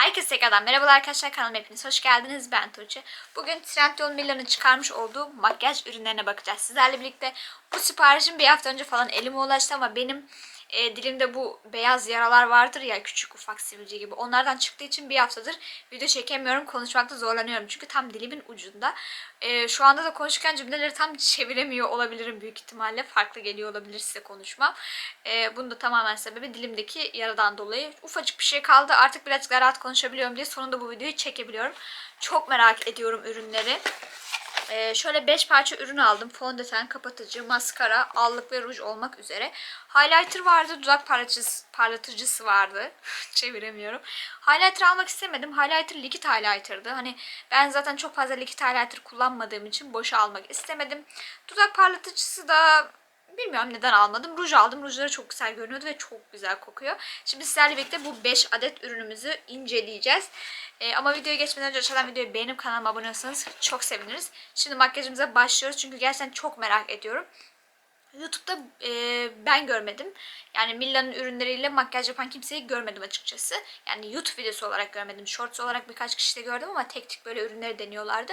Herkese tekrardan merhabalar arkadaşlar kanalıma hepiniz hoş geldiniz. Ben Tuğçe. Bugün Trendyol Mila'nın çıkarmış olduğu makyaj ürünlerine bakacağız. Sizlerle birlikte bu siparişim bir hafta önce falan elime ulaştı ama benim e, dilimde bu beyaz yaralar vardır ya küçük ufak sivilce gibi. Onlardan çıktığı için bir haftadır video çekemiyorum. Konuşmakta zorlanıyorum çünkü tam dilimin ucunda. E, şu anda da konuşurken cümleleri tam çeviremiyor olabilirim büyük ihtimalle. Farklı geliyor olabilir size konuşmam. E, bunun da tamamen sebebi dilimdeki yaradan dolayı. Ufacık bir şey kaldı. Artık birazcık daha rahat konuşabiliyorum diye sonunda bu videoyu çekebiliyorum. Çok merak ediyorum ürünleri. Ee, şöyle 5 parça ürün aldım. Fondöten, kapatıcı, maskara, allık ve ruj olmak üzere. Highlighter vardı, dudak parlatıcısı, vardı. Çeviremiyorum. Highlighter almak istemedim. Highlighter likit highlighter'dı. Hani ben zaten çok fazla likit highlighter kullanmadığım için boşa almak istemedim. Dudak parlatıcısı da Bilmiyorum neden almadım. Ruj aldım. Rujları çok güzel görünüyordu ve çok güzel kokuyor. Şimdi sizlerle birlikte bu 5 adet ürünümüzü inceleyeceğiz. Ee, ama videoya geçmeden önce aşağıdan videoyu beğenip kanalıma abone olursanız çok seviniriz. Şimdi makyajımıza başlıyoruz. Çünkü gerçekten çok merak ediyorum. YouTube'da e, ben görmedim. Yani Milla'nın ürünleriyle makyaj yapan kimseyi görmedim açıkçası. Yani YouTube videosu olarak görmedim. Shorts olarak birkaç kişi de gördüm ama tek tek böyle ürünleri deniyorlardı.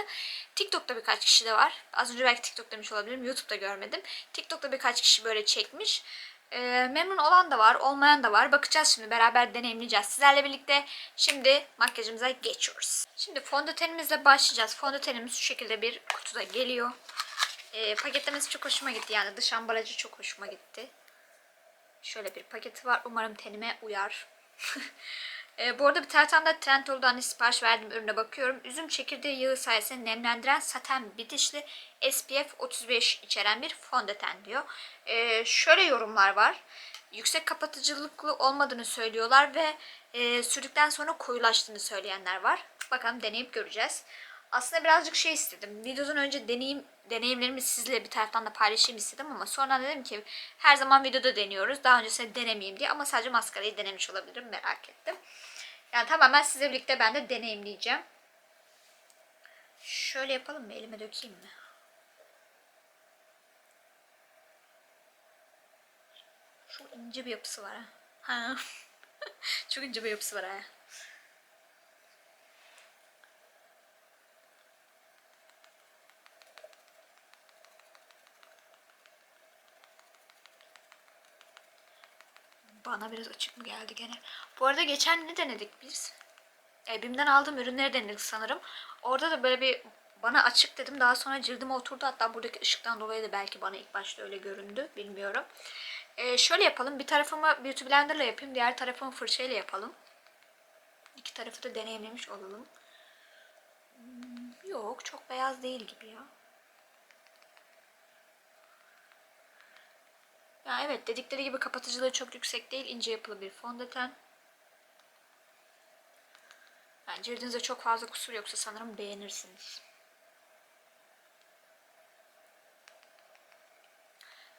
TikTok'ta birkaç kişi de var. Az önce belki TikTok demiş olabilirim. YouTube'da görmedim. TikTok'ta birkaç kişi böyle çekmiş. E, memnun olan da var, olmayan da var. Bakacağız şimdi beraber deneyimleyeceğiz. Sizlerle birlikte şimdi makyajımıza geçiyoruz. Şimdi fondötenimizle başlayacağız. Fondötenimiz şu şekilde bir kutuda geliyor. E, paketlemesi çok hoşuma gitti. Yani dış ambalajı çok hoşuma gitti. Şöyle bir paketi var. Umarım tenime uyar. e, bu arada bir taraftan da Trendyol'dan hani sipariş verdiğim ürüne bakıyorum. Üzüm çekirdeği yağı sayesinde nemlendiren saten bitişli SPF 35 içeren bir fondöten diyor. E, şöyle yorumlar var. Yüksek kapatıcılıklı olmadığını söylüyorlar ve e, sürdükten sonra koyulaştığını söyleyenler var. Bakalım deneyip göreceğiz. Aslında birazcık şey istedim. Videodan önce deneyim deneyimlerimi sizle bir taraftan da paylaşayım istedim ama sonra dedim ki her zaman videoda deniyoruz. Daha öncesinde denemeyeyim diye ama sadece maskarayı denemiş olabilirim merak ettim. Yani tamamen sizle birlikte ben de deneyimleyeceğim. Şöyle yapalım mı? Elime dökeyim mi? Şu ince bir yapısı var ha. ha. Çok ince bir yapısı var ha. Bana biraz açık mı geldi gene? Bu arada geçen ne denedik biz? E, BİM'den aldığım ürünleri denedik sanırım. Orada da böyle bir bana açık dedim. Daha sonra cildime oturdu. Hatta buradaki ışıktan dolayı da belki bana ilk başta öyle göründü. Bilmiyorum. E, şöyle yapalım. Bir tarafımı Beauty Blender'la yapayım. Diğer tarafımı fırçayla yapalım. İki tarafı da deneyimlemiş olalım. Hmm, yok. Çok beyaz değil gibi ya. Ya evet dedikleri gibi kapatıcılığı çok yüksek değil. ince yapılı bir fondöten. Yani cildinize çok fazla kusur yoksa sanırım beğenirsiniz.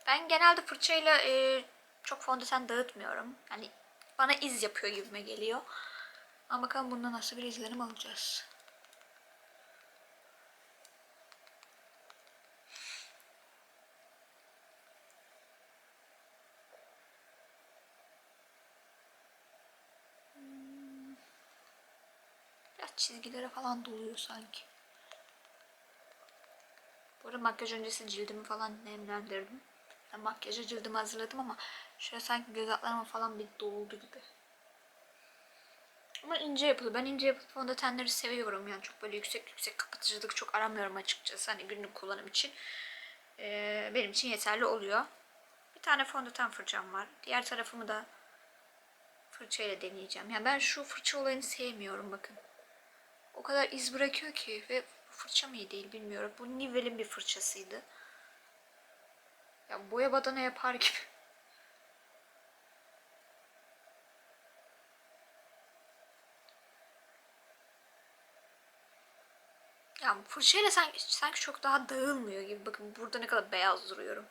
Ben genelde fırçayla e, çok fondöten dağıtmıyorum. Yani bana iz yapıyor gibime geliyor. Ama bakalım bundan nasıl bir izlenim alacağız. Çizgilere falan doluyor sanki. Bu arada makyaj öncesi cildimi falan nemlendirdim. Yani makyajı cildimi hazırladım ama şöyle sanki göz altlarıma falan bir doldu gibi. Ama ince yapılı. Ben ince yapılı fondötenleri seviyorum. Yani çok böyle yüksek yüksek kapatıcılık çok aramıyorum açıkçası. Hani günlük kullanım için. Ee, benim için yeterli oluyor. Bir tane fondöten fırçam var. Diğer tarafımı da fırçayla deneyeceğim. Yani ben şu fırça olayını sevmiyorum bakın. O kadar iz bırakıyor ki ve fırça mı iyi değil bilmiyorum. Bu Nivel'in bir fırçasıydı. Ya boya badana yapar gibi. Ya fırçayla sanki, sanki çok daha dağılmıyor gibi. Bakın burada ne kadar beyaz duruyorum.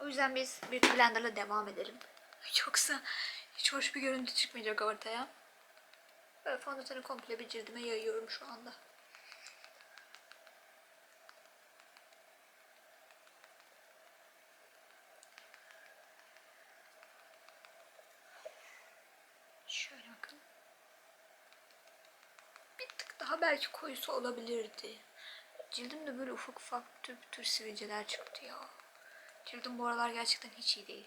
O yüzden biz Beauty Blender'la devam edelim. Yoksa hiç hoş bir görüntü çıkmayacak ortaya. Böyle fondöteni komple bir cildime yayıyorum şu anda. Şöyle bakın. Bir tık daha belki koyusu olabilirdi. Cildimde böyle ufak ufak tür tür sivilceler çıktı ya. Cildim bu aralar gerçekten hiç iyi değil.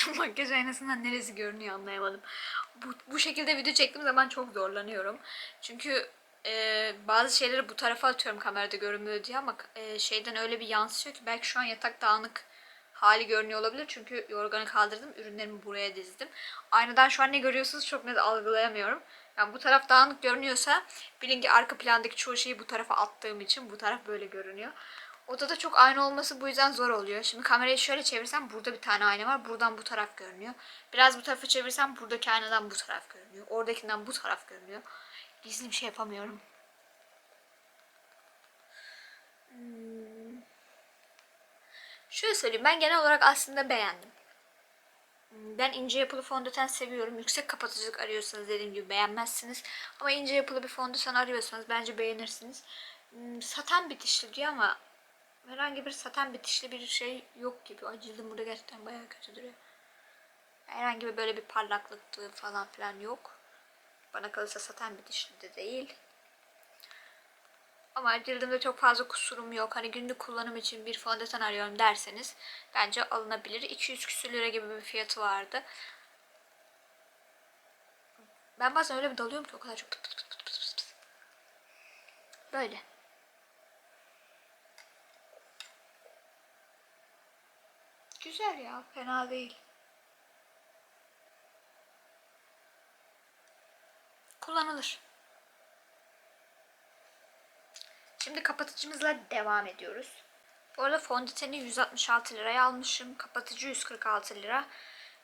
Şu makyaj aynasından neresi görünüyor anlayamadım. Bu, bu şekilde video çektiğim zaman çok zorlanıyorum. Çünkü e, bazı şeyleri bu tarafa atıyorum kamerada görünmüyor diye ama e, şeyden öyle bir yansıyor ki belki şu an yatak dağınık hali görünüyor olabilir. Çünkü yorganı kaldırdım, ürünlerimi buraya dizdim. Aynadan şu an ne görüyorsunuz çok net algılayamıyorum. Yani bu taraf dağınık görünüyorsa bilin ki arka plandaki çoğu şeyi bu tarafa attığım için bu taraf böyle görünüyor. Odada çok ayna olması bu yüzden zor oluyor. Şimdi kamerayı şöyle çevirsem burada bir tane ayna var. Buradan bu taraf görünüyor. Biraz bu tarafa çevirsem buradaki aynadan bu taraf görünüyor. Oradakinden bu taraf görünüyor. Gizli bir şey yapamıyorum. Hmm. Şöyle söyleyeyim ben genel olarak aslında beğendim. Hmm, Ben ince yapılı fondöten seviyorum. Yüksek kapatıcılık arıyorsanız dediğim gibi beğenmezsiniz. Ama ince yapılı bir fondöten arıyorsanız bence beğenirsiniz. Hmm, Saten bitişli diyor ama herhangi bir saten bitişli bir şey yok gibi. Ay cildim burada gerçekten bayağı kötü duruyor. Herhangi bir böyle bir parlaklıktı falan filan yok. Bana kalırsa saten bitişli de değil. Ama cildimde çok fazla kusurum yok. Hani günlük kullanım için bir fondöten arıyorum derseniz bence alınabilir. 200 küsür lira gibi bir fiyatı vardı. Ben bazen öyle bir dalıyorum ki o kadar çok pıt pıt pıt pıt pıt pıt. Böyle. Güzel ya, fena değil. Kullanılır. Şimdi kapatıcımızla devam ediyoruz. Bu arada fondöteni 166 liraya almışım. Kapatıcı 146 lira.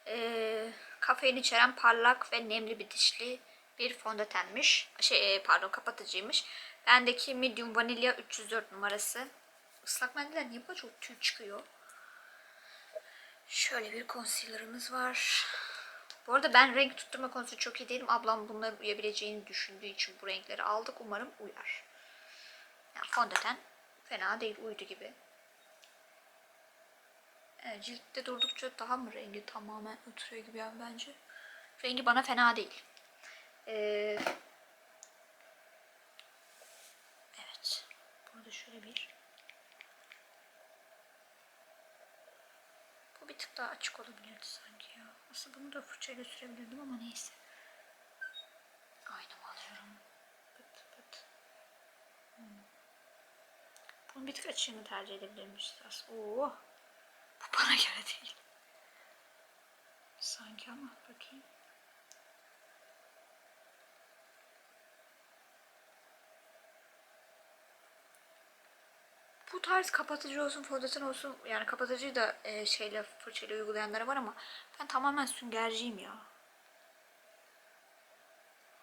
Ee, kafein içeren parlak ve nemli bir dişli bir fondötenmiş. Şey e, pardon kapatıcıymış. Bendeki medium vanilya 304 numarası. Islak mendiller niye bu çok tüy çıkıyor? Şöyle bir concealer'ımız var. Bu arada ben renk tutturma konusunda çok iyi değilim. Ablam bunların uyabileceğini düşündüğü için bu renkleri aldık. Umarım uyar. Yani fondöten fena değil. Uydu gibi. Evet, ciltte durdukça daha mı rengi tamamen oturuyor gibi yani bence. Rengi bana fena değil. Ee, evet. Burada şöyle bir bir tık daha açık olabilirdi sanki ya. Aslında bunu da fırçayla sürebilirdim ama neyse. Aynamı alıyorum. Pıt pıt. Hmm. Bunu bir tık açığını tercih edebilirmişiz aslında. Oo. Bu bana göre değil. Sanki ama bakayım. Bu tarz kapatıcı olsun, fondöten olsun yani kapatıcıyı da e, şeyle fırçayla uygulayanlara var ama ben tamamen süngerciyim ya.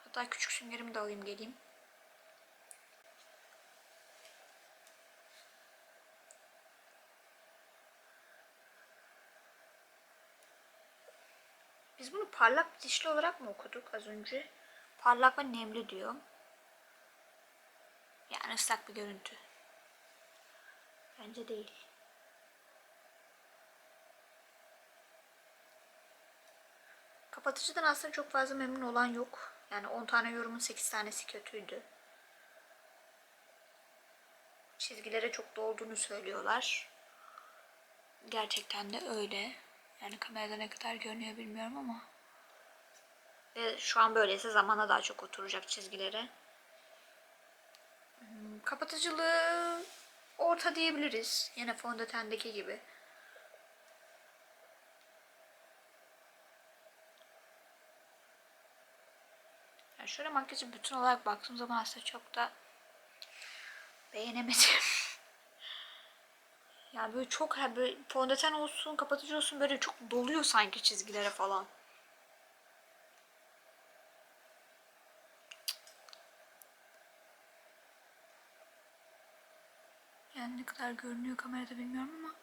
Hatta küçük süngerimi de alayım geleyim. Biz bunu parlak dişli olarak mı okuduk az önce? Parlak ve nemli diyor. Yani ıslak bir görüntü. Bence değil. Kapatıcıdan aslında çok fazla memnun olan yok. Yani 10 tane yorumun 8 tanesi kötüydü. Çizgilere çok dolduğunu söylüyorlar. Gerçekten de öyle. Yani kamerada ne kadar görünüyor bilmiyorum ama. Ve şu an böyleyse zamana daha çok oturacak çizgilere. Hmm, Kapatıcılığı orta diyebiliriz. Yine fondötendeki gibi. Yani şöyle makyajı bütün olarak baktığım zaman aslında çok da beğenemedim. yani böyle çok böyle fondöten olsun, kapatıcı olsun böyle çok doluyor sanki çizgilere falan. Yani ne kadar görünüyor kamerada bilmiyorum ama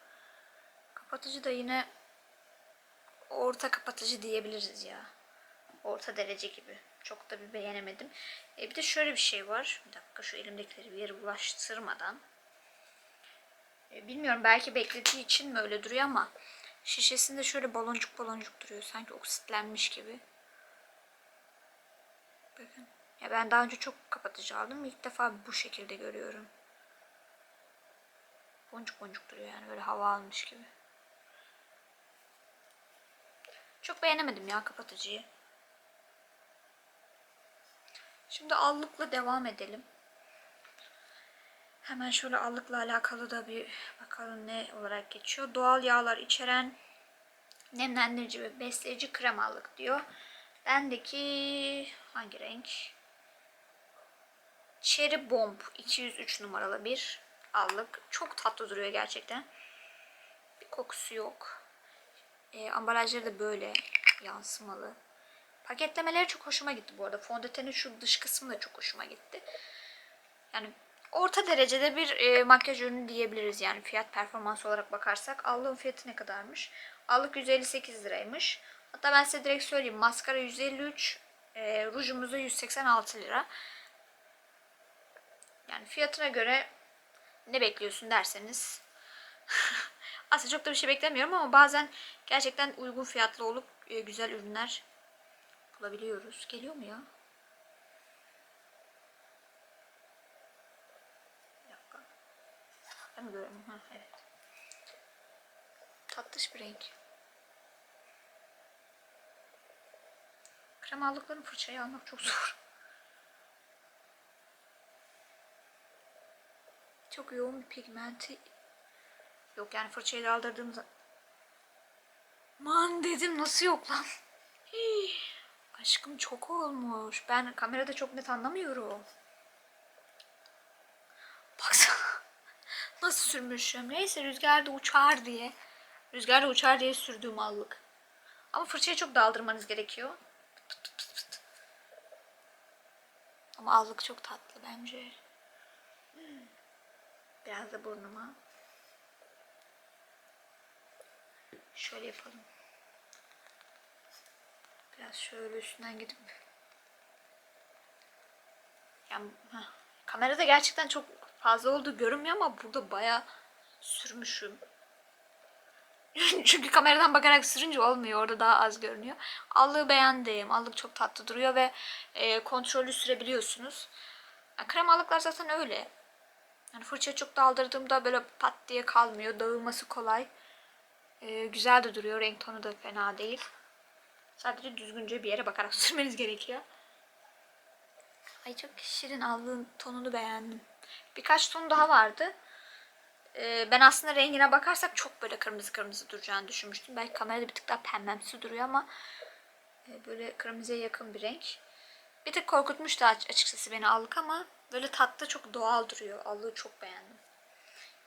kapatıcı da yine orta kapatıcı diyebiliriz ya. Orta derece gibi. Çok da bir beğenemedim. E bir de şöyle bir şey var. Bir dakika şu elimdekileri bir yere bulaştırmadan. E, Bilmiyorum belki beklediği için mi öyle duruyor ama şişesinde şöyle baloncuk baloncuk duruyor. Sanki oksitlenmiş gibi. Bakın. Ya ben daha önce çok kapatıcı aldım. İlk defa bu şekilde görüyorum. Boncuk boncuk duruyor yani böyle hava almış gibi. Çok beğenemedim ya kapatıcıyı. Şimdi allıkla devam edelim. Hemen şöyle allıkla alakalı da bir bakalım ne olarak geçiyor. Doğal yağlar içeren nemlendirici ve besleyici krem allık diyor. Bendeki hangi renk? Cherry Bomb 203 numaralı bir allık. Çok tatlı duruyor gerçekten. Bir kokusu yok. E, ambalajları da böyle yansımalı. Paketlemeleri çok hoşuma gitti bu arada. Fondötenin şu dış kısmı da çok hoşuma gitti. Yani orta derecede bir e, makyaj ürünü diyebiliriz yani fiyat performans olarak bakarsak. Aldığım fiyatı ne kadarmış? Allık 158 liraymış. Hatta ben size direkt söyleyeyim. Maskara 153, e, rujumuz da 186 lira. Yani fiyatına göre ne bekliyorsun derseniz aslında çok da bir şey beklemiyorum ama bazen gerçekten uygun fiyatlı olup e, güzel ürünler bulabiliyoruz. Geliyor mu ya? Bir dakika. Ben mi görüyorum? Ha, evet. Tatlış bir renk. Krem aldıklarım fırçayı almak çok zor. Çok yoğun bir pigmenti yok yani fırçayı da aldırdığımda Man dedim nasıl yok lan? Aşkım çok olmuş. Ben kamerada çok net anlamıyorum. Baksana. Nasıl sürmüşüm. Neyse rüzgarda uçar diye. Rüzgarda uçar diye sürdüğüm allık. Ama fırçayı çok daldırmanız gerekiyor. Ama allık çok tatlı bence. Hmm. Biraz da burnuma. Şöyle yapalım. Biraz şöyle üstünden gidip yani heh, kamerada gerçekten çok fazla olduğu görünmüyor ama burada baya sürmüşüm. Çünkü kameradan bakarak sürünce olmuyor. Orada daha az görünüyor. Allığı beğendim. Allık çok tatlı duruyor ve e, kontrollü sürebiliyorsunuz. Yani krem allıklar zaten öyle. Yani fırça çok daldırdığımda böyle pat diye kalmıyor. Dağılması kolay. E, güzel de duruyor. Renk tonu da fena değil. Sadece düzgünce bir yere bakarak sürmeniz gerekiyor. Ay çok şirin aldığın tonunu beğendim. Birkaç ton daha vardı. Ee, ben aslında rengine bakarsak çok böyle kırmızı kırmızı duracağını düşünmüştüm. Belki kamerada bir tık daha pembemsi duruyor ama e, böyle kırmızıya yakın bir renk. Bir tık korkutmuştu açıkçası beni allık ama böyle tatlı çok doğal duruyor. Allığı çok beğendim.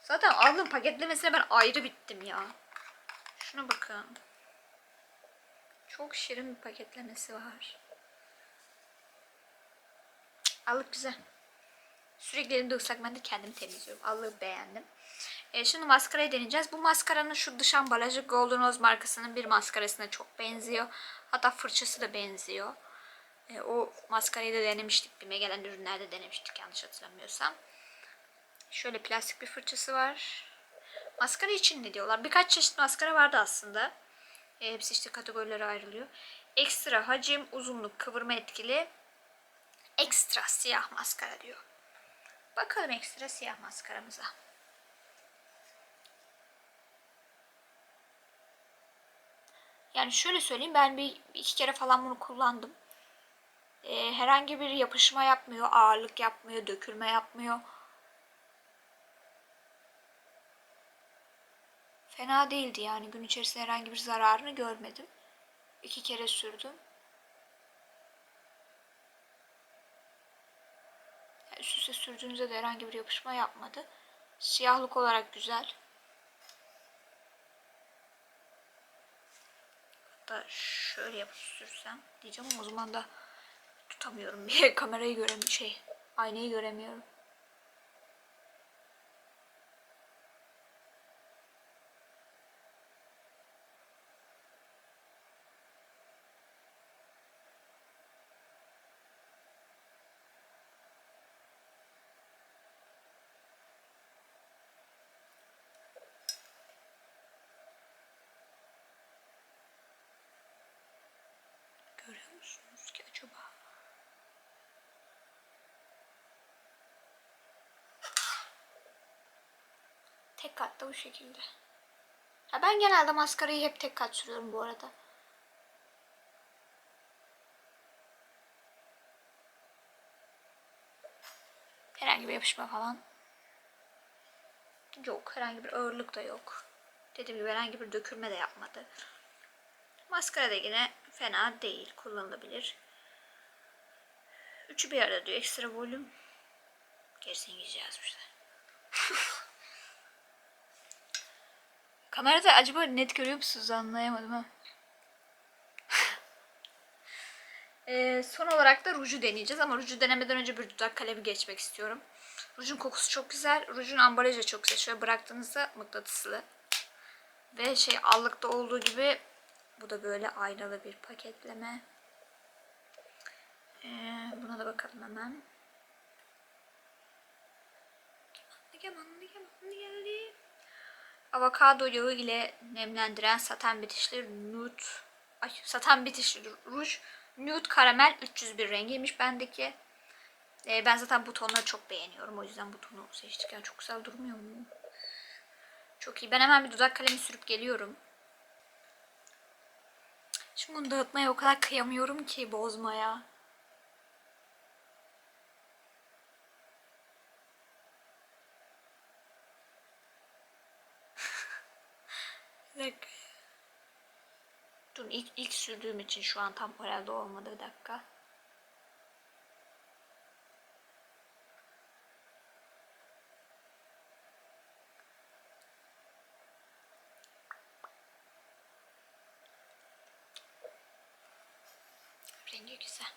Zaten aldığım paketlemesine ben ayrı bittim ya. Şuna bakın. Çok şirin bir paketlemesi var. Allık güzel. Sürekli elimde ıslak ben de kendimi temizliyorum. Allığı beğendim. E, şimdi maskarayı deneyeceğiz. Bu maskaranın şu dış ambalajı Golden Rose markasının bir maskarasına çok benziyor. Hatta fırçası da benziyor. E, o maskarayı da denemiştik. Bime gelen ürünlerde denemiştik yanlış hatırlamıyorsam. Şöyle plastik bir fırçası var. Maskara için ne diyorlar? Birkaç çeşit maskara vardı aslında. E, hepsi işte kategorilere ayrılıyor. Ekstra hacim, uzunluk, kıvırma etkili. Ekstra siyah maskara diyor. Bakalım ekstra siyah maskaramıza. Yani şöyle söyleyeyim ben bir iki kere falan bunu kullandım. Ee, herhangi bir yapışma yapmıyor, ağırlık yapmıyor, dökülme yapmıyor. Fena değildi yani gün içerisinde herhangi bir zararını görmedim. İki kere sürdüm. Üst üste sürdüğünüzde de herhangi bir yapışma yapmadı. Siyahlık olarak güzel. Hatta şöyle yapıp sürsem diyeceğim ama o zaman da tutamıyorum. Kamerayı göremiyorum. Şey, aynayı göremiyorum. Tek katta bu şekilde. Ya ben genelde maskarayı hep tek kat sürüyorum bu arada. Herhangi bir yapışma falan yok. Herhangi bir ağırlık da yok. Dediğim gibi herhangi bir dökülme de yapmadı. Maskara da yine fena değil. Kullanılabilir. Üçü bir arada diyor. Ekstra volüm. Gerisini İngilizce yazmışlar. Kamerada acaba net görüyor musunuz anlayamadım ha. Ee, son olarak da ruju deneyeceğiz ama ruju denemeden önce bir dudak kalemi geçmek istiyorum. Rujun kokusu çok güzel. Rujun ambalajı çok güzel. Şöyle bıraktığınızda mıknatıslı. Ve şey allıkta olduğu gibi bu da böyle aynalı bir paketleme. Ee, buna da bakalım hemen. Kemanlı geldi. Avokado yağı ile nemlendiren saten bitişli nude ay saten bitişli ruj nude karamel 301 rengiymiş bendeki. Ee, ben zaten bu tonları çok beğeniyorum. O yüzden bu tonu seçtik. Yani çok güzel durmuyor mu? Çok iyi. Ben hemen bir dudak kalemi sürüp geliyorum. Şimdi bunu dağıtmaya o kadar kıyamıyorum ki bozmaya. Dakika. Dur ilk, ilk sürdüğüm için şu an tam herhalde olmadı bir dakika. Rengi güzel.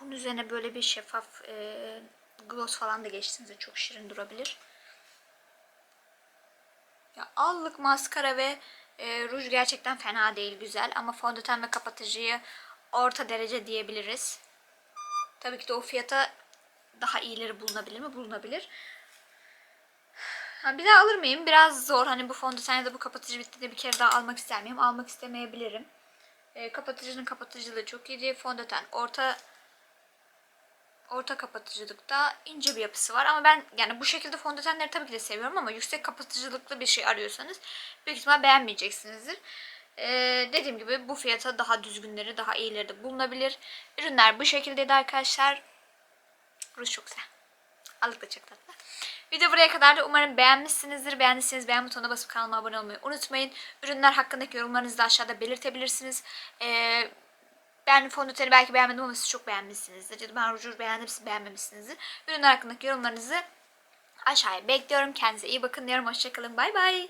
Bunun üzerine böyle bir şeffaf e, gloss falan da geçtiğinizde çok şirin durabilir. Ya allık maskara ve e, ruj gerçekten fena değil güzel ama fondöten ve kapatıcıyı orta derece diyebiliriz. Tabii ki de o fiyata daha iyileri bulunabilir mi? Bulunabilir. Ha, bir daha alır mıyım? Biraz zor. Hani bu fondöten ya da bu kapatıcı bittiğinde bir kere daha almak ister miyim? Almak istemeyebilirim. E, kapatıcının kapatıcılığı çok iyi. Fondöten orta orta kapatıcılıkta ince bir yapısı var. Ama ben yani bu şekilde fondötenleri tabii ki de seviyorum ama yüksek kapatıcılıklı bir şey arıyorsanız büyük ihtimal beğenmeyeceksinizdir. Ee, dediğim gibi bu fiyata daha düzgünleri, daha iyileri de bulunabilir. Ürünler bu şekildeydi arkadaşlar. Ruj çok güzel. Alık da çok tatlı. Video buraya kadar da umarım beğenmişsinizdir. Beğendiyseniz beğen butonuna basıp kanalıma abone olmayı unutmayın. Ürünler hakkındaki yorumlarınızı da aşağıda belirtebilirsiniz. Ee, ben fondöteni belki beğenmedim ama siz çok beğenmişsinizdir. Ya da ben ruju beğendim siz beğenmemişsinizdir. Ürünler hakkındaki yorumlarınızı aşağıya bekliyorum. Kendinize iyi bakın diyorum. Hoşçakalın. Bay bay.